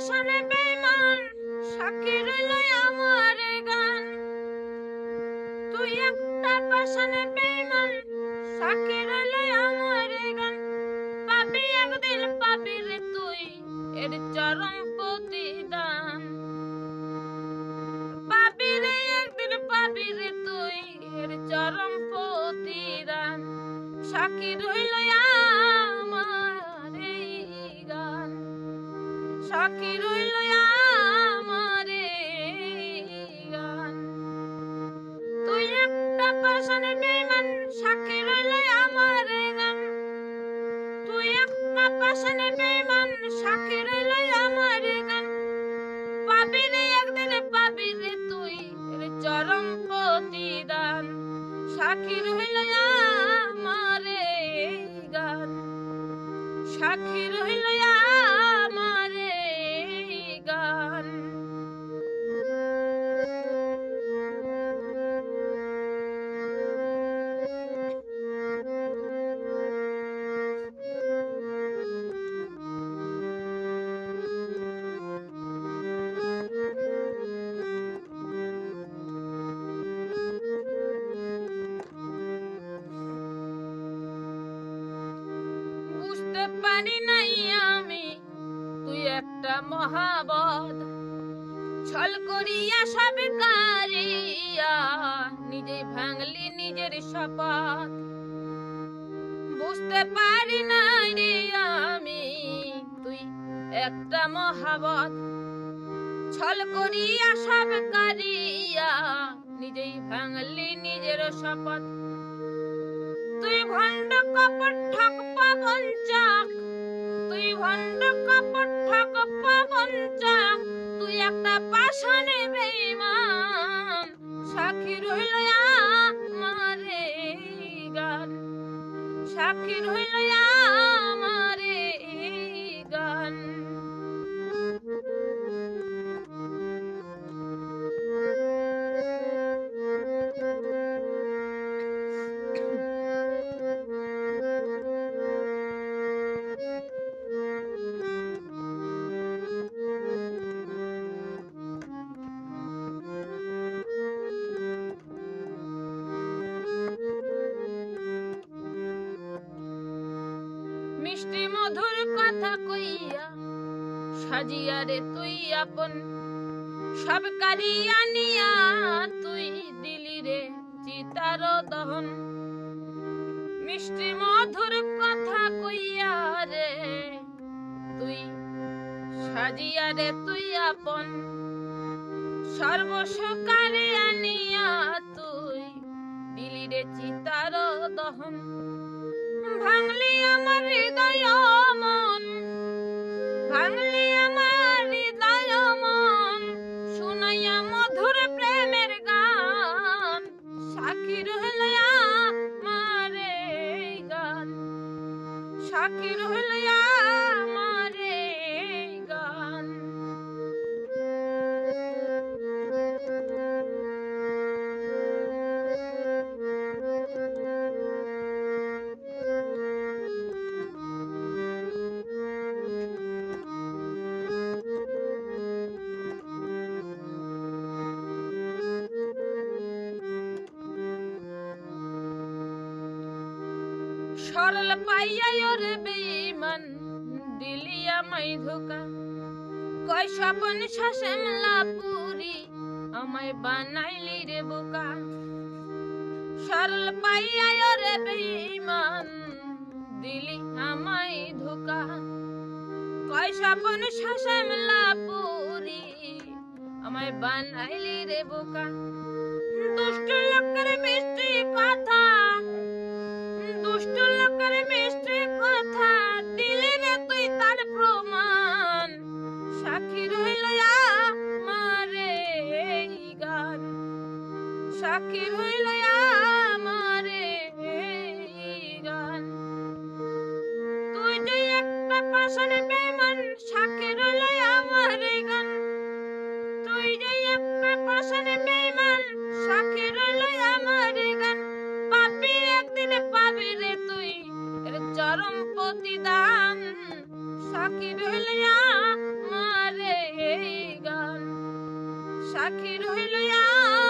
পাশানে বেমান সাক্ষী রইল আমার গান। তুই একটা পাশানে বেমান সাক্ষী রইল আমার গান। পাবি একদিন পাবি রে তুই, এর চরম প্রতিদান। সাক্ষী রইল আমার তুই একটা পাশানে বেমান সাক্ষী রইল আমার গান। তুই একটা পাশানে বেমান সাক্ষী রইল আমার গান। পাবি রে একদিন, পাবি রে তুই চরম প্রতিদান। সাক্ষী রইল আমার গান। সাক্ষী রইল বুঝতে পারি নাই আমি, তুই একটা মহাবদ ছল করিয়া সব কারিয়া নিজে ভাঙলি নিজের শপথ। বুঝতে পারি নাই রে আমি, তুই একটা মহাবত ছল করিয়া সব কারিয়া, নিজেই ভাঙলি নিজের শপথ। তুই ভণ্ড কপট ঠক পাবন চাক। তুই ভণ্ড কপট ঠক পাবন চাক। তুই একটা পাশানে বেঈমান। সাক্ষী রইল আমারে গান। সাক্ষী রইল কথা কইয়া সাজিয়া রে তুই আপন। সব নিয়া তুই দিলি রে চিতার দহন। মিষ্টি মধুর কথা কইয়া রে তুই সাজিয়া রে তুই আপন। সর্বসকারে আনিয়া তুই দিলি রে চিতার দহন। ভাঙলি আমার হৃদয় সাক্ষী রইল সরল পাইয়া ওরে বেঈমান, দিলি আমায় ধোকা। কয় স্বপন শাসেমলা পুরি আমায় বানাইলি রে বোকা। সরল পাইয়া ওরে বেঈমান, দিলি আমায় ধোকা। কয় স্বপন শাসেমলা পুরি আমায় বানাইলি রে বোকা। দুষ্ট লোকের মিষ্টি কথা সাক্ষী রইল আমারে গান। তুই যে একটা পাশানে বেমান সাক্ষী রইল আমার গান। তুই যে একটা পাশানে বেমান সাক্ষী রইল আমার গান। পাবি একদিন পাবি রে তুই, এর চরম প্রতিদান। সাক্ষী রইল আমারে গান। সাক্ষী রইল আমার